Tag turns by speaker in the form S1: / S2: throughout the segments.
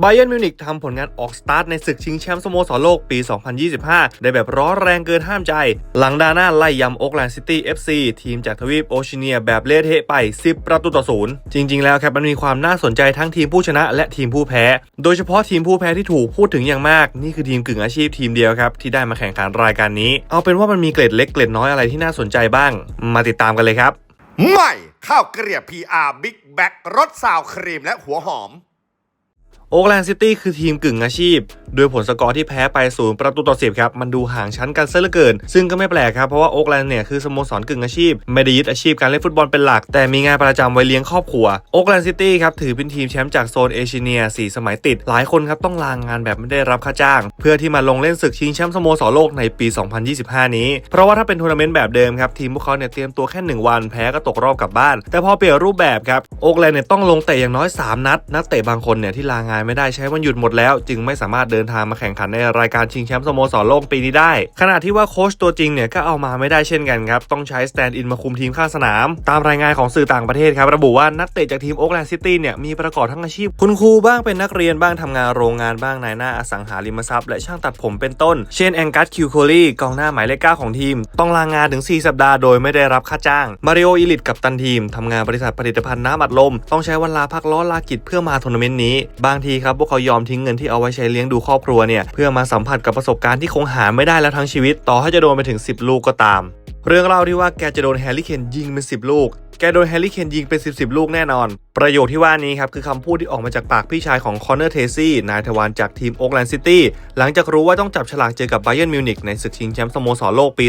S1: ไบเ e นมิวนิกทำผลงานออกสตาร์ทในศึกชิงแชมป์สโมสรโลกปี 2025 ได้แบบร้อนแรงเกินห้ามใจ หลังดาน้าไล่ยำโอ๊กแลนด์ซิตี้ FC ทีมจากทวีปโอเชียเนียแบบเละเทะไป 10 ประตูต่อศูนย์จริง ๆ แล้วครับมันมีความน่าสนใจทั้งทีมผู้ชนะและทีมผู้แพ้ โดยเฉพาะทีมผู้แพ้ที่ถูกพูดถึงอย่างมาก นี่คือทีมกึ่งอาชีพทีมเดียวครับที่ได้มาแข่งขันรายการนี้ เอาเป็นว่ามันมีเกร็ดเล็กเกร็ดน้อยอะไรที่น่าสนใจบ้าง มาติดตามกันเลยครับ
S2: ใหม่ข้าวเกลียบ PR Big Back รสซาวครีมและหัวหอม
S1: อ๊กแลนด์ซิตี้คือทีมกึ่งอาชีพ โดยผลสกอร์ที่แพ้ไปศูนย์ประตูต่อสิบครับ มันดูห่างชั้นกันซะเหลือเกิน ซึ่งก็ไม่แปลกครับ เพราะว่าโอ๊กแลนด์เนี่ยคือสโมสรกึ่งอาชีพ ไม่ได้ยึดอาชีพการเล่นฟุตบอลเป็นหลัก แต่มีงานประจำไว้เลี้ยงครอบครัว โอ๊กแลนด์ซิตี้ครับ ถือเป็นทีมแชมป์จากโซนเอเชียเนียสี่สมัยติด หลายคนครับต้องลางงานแบบไม่ได้รับค่าจ้าง เพื่อที่มาลงเล่นศึกชิงแชมป์สโมสรโลกในปี 2025 นี้ เพราะว่าถ้าเป็นทัวร์นาเมนต์แบบเดิมครับทีมพวกเขาเนี่ยเตรียมตัวแค่หนึ่งวันแพ้ก็ตกรอบกลับบ้าน แต่พอเปลี่ยนรูปแบบครับโอ๊กแลนด์เนี่ยต้องลงเตะอย่างน้อยสามนัดนักเตะบางคนเนี่ยที่ลางานไม่ได้ใช้วันหยุดหมดแล้ว จึงไม่สามารถเดินทางมาแข่งขันในรายการชิงแชมป์สโมสรโลกปีนี้ได้ ขณะที่ว่าโค้ชตัวจริงเนี่ยก็เอามาไม่ได้เช่นกันครับ ต้องใช้สแตนด์อินมาคุมทีมข้างสนาม ตามรายงานของสื่อต่างประเทศครับระบุว่านักเตะจากทีมโอ๊กแลนด์ซิตี้เนี่ยมีประกอบทั้งอาชีพ คุณครูบ้างเป็นนักเรียนบ้างทำงานโรงงานบ้างนายหน้าอสังหาริมทรัพย์และช่างตัดผมเป็นต้น เช่นแองกัสคิวโคลีกองหน้าหมายเลขเก้าของทีม ต้องลางงานถึง 4 สัปดาห์โดยไม่ได้รับค่าจ้างมาริโออิลิตกับตันทีมทำงานบริษัทผลิตภัณฑ์น้ำอัดลม ต้องใช้วันลาพักร้อลากิจเพื่อมาทัวร์นาเมนต์นี้บางทีครับพวกเขายอมทิ้งเงินที่เอาไว้ใช้เลี้ยงดูครอบครัวเนี่ยเพื่อมาสัมผัสกับประสบการณ์ที่คงหาไม่ได้แล้วทั้งชีวิต ต่อให้จะโดนไปถึง 10 ลูกก็ตาม เรื่องเล่าที่ว่าแกจะโดนแฮร์รี่เคนยิงเป็น10 ลูก แกโดนแฮร์รี่เคนยิงเป็น 10 10ลูกแน่นอน ประโยคที่ว่านี้ครับ คือคำพูดที่ออกมาจากปากพี่ชายของคอนเนอร์เทซี่นายทวารจากทีมโอ๊กแลนด์ซิตี้หลังจากรู้ว่าต้องจับฉลากเจอกับไบเ e นมิวนิกในศึกชิงแชมป์สโมสรโลกปี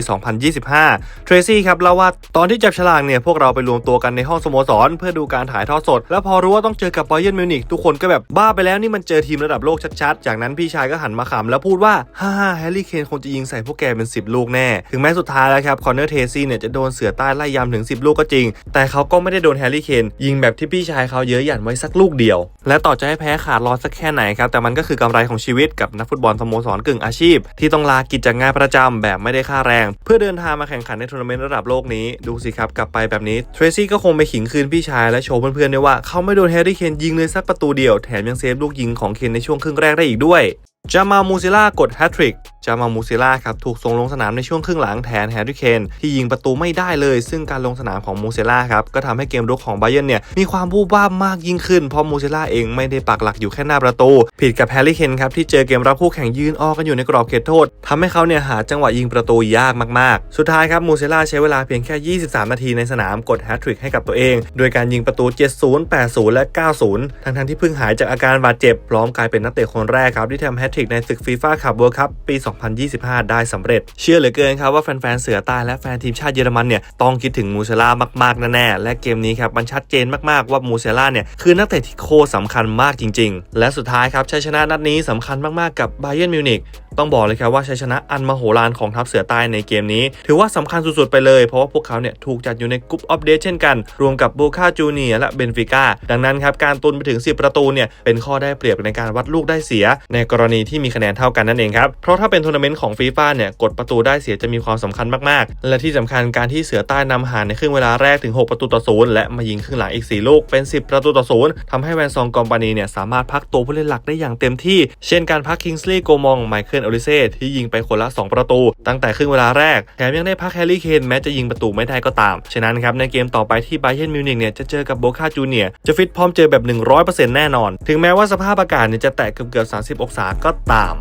S1: 2025 เทรซี่ครับเล่าว่าตอนที่จับฉลากเนี่ยพวกเราไปรวมตัวกันในห้องสโมสร เพื่อดูการถ่ายทอดสด แล้วพอรู้ว่าต้องเจอกับไบเ e นมิวนิกทุกคนก็แบบบ้าไปแล้วนี่มันเจอทีมระดับโลกชัดๆ จากนั้นพี่ชายก็หันมาขำแล้วพูดว่าฮ่าฮ่าแฮร์รี่เคนคงจะยิงใส่พวกแกเป็น 10 ลูกแน่ ถึงแม้สุดท้ายแล้วครับคอนเนอร์เทซี่เนี่ยจะโดนเสือใต้ไล่ยำถึง 10 ลูกก็จริงแต่เขาก็ไม่ได้โดนแฮร์รี่เคนยิงแบบที่พี่ชายเขาเยอะหยันไว้สักลูกเดียว และต่อจะให้แพ้ขาดลอสักแค่ไหนครับ แต่มันก็คือกำไรของชีวิตกับนักฟุตบอลสโมสรกึ่งอาชีพ ที่ต้องลากิจจากงานประจำแบบไม่ได้ค่าแรง เพื่อเดินทางมาแข่งขันในทัวร์นาเมนต์ระดับโลกนี้ดูสิครับกลับไปแบบนี้เทรซี่ก็คงไปขิงคืนพี่ชายและโชว์เพื่อนๆด้วยว่าเขาไม่โดนแฮร์รี่เคนยิงเลยสักประตูเดียวแถมยังเซฟลูกยิงของเคนในช่วงครึ่งแรกได้อีกด้วย จามามูซิล่ากดแฮตทริก จามามูซิล่าครับถูกส่งลงสนามในช่วงครึ่งหลังแทนแฮร์รี่เคนที่ยิงประตูไม่ได้เลย ซึ่งการลงสนามของมูซิล่าครับก็ทำให้เกมรุกของไบเยนเนี่ยมีความบูบบ้ามมากยิ่งขึ้น เพราะมูซิล่าเองไม่ได้ปักหลักอยู่แค่หน้าประตู ผิดกับแฮร์รี่เคนครับที่เจอเกมรับคู่แข่งยืนออกกันอยู่ในกรอบเขตโทษทำให้เขาเนี่ยหาจังหวะยิงประตูยากมากๆ สุดท้ายครับมูซิล่าใช้เวลาเพียงแค่ 23 นาทีในสนามกดแฮตทริกให้กับตัวเอง โดยการยิงประตู 70 80 และ 90 ทั้งๆที่เพิ่งหายจากอาการบาดเจ็บพร้อมกลายเป็นนักเตะคนแรกครับที่ทำแฮตทริกในศึกฟีฟ่าคัพเวิลด์คัพปี 2025 ได้สำเร็จ เชื่อเหลือเกินครับว่าแฟนๆเสือใต้และแฟนทีมชาติเยอรมันเนี่ยต้องคิดถึงมูเซล่ามากๆแน่ๆและเกมนี้ครับมันชัดเจนมากๆว่ามูเซล่าเนี่ยคือนักเตะที่โคตรสำคัญมากจริง ๆ และสุดท้ายครับชัยชนะนัดนี้สำคัญมากๆกับไบเ e นมิวนิก ต้องบอกเลยครับว่าชัยชนะอันมโหฬารของทัพเสือใต้ในเกมนี้ ถือว่าสำคัญสุดๆ ไปเลยเพราะว่าพวกเขาเนี่ยถูกจัดอยู่ในกรุ๊ปอัปเดตเช่นกัน รวมกับโบคาจูเนียและเบนฟิก้าดังนั้นครับการตุนไปถึง 10 ประตูเนี่ยเป็นข้อได้เปรียบในการวัดลูกได้เสีย ในกรณีที่มีคะแนนเท่ากันนั่นเองครับเพราะถ้าเป็นทัวร์นาเมนต์ของฟีฟ่าเนี่ยกดประตูได้เสียจะมีความสำคัญมากๆ และที่สำคัญการที่เสือใต้นำห่างในครึ่งเวลาแรกถึง 6 ประตูต่อศูนย์และมายิงครึ่งหลังอีก 4 ลูกเป็น 10 ประตูต่อศูนย์ทำให้แวนซองกอมปานีเนี่ยสามารถพักตัวผู้เล่นหลักได้อย่างเต็มที่ เช่นการพักคิงส์ลีย์โกมองไมเคิลโอลิเซ่ที่ยิงไปคนละ 2 ประตู ตั้งแต่ครึ่งเวลาแรกแถมยังได้พักแฮร์รี่เคนแม้จะยิงประตูไม่ได้ก็ตาม ฉะนั้นครับในเกมต่อไปที่ไบเ e นมิวนิกเนี่ยจะเจอกับโบคาจูเนียจะฟิตพร้อมเจอแบบ 100%แน่นอน ถึงแม้ว่าสภาพอากาศเนี่ยจะแตะเกือบเกือบ30 องศาก็ตาม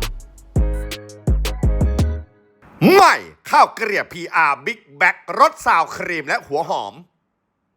S2: ใหม่ข้าวเกลียบ PR Big Back รสซาวครีมและหัวหอม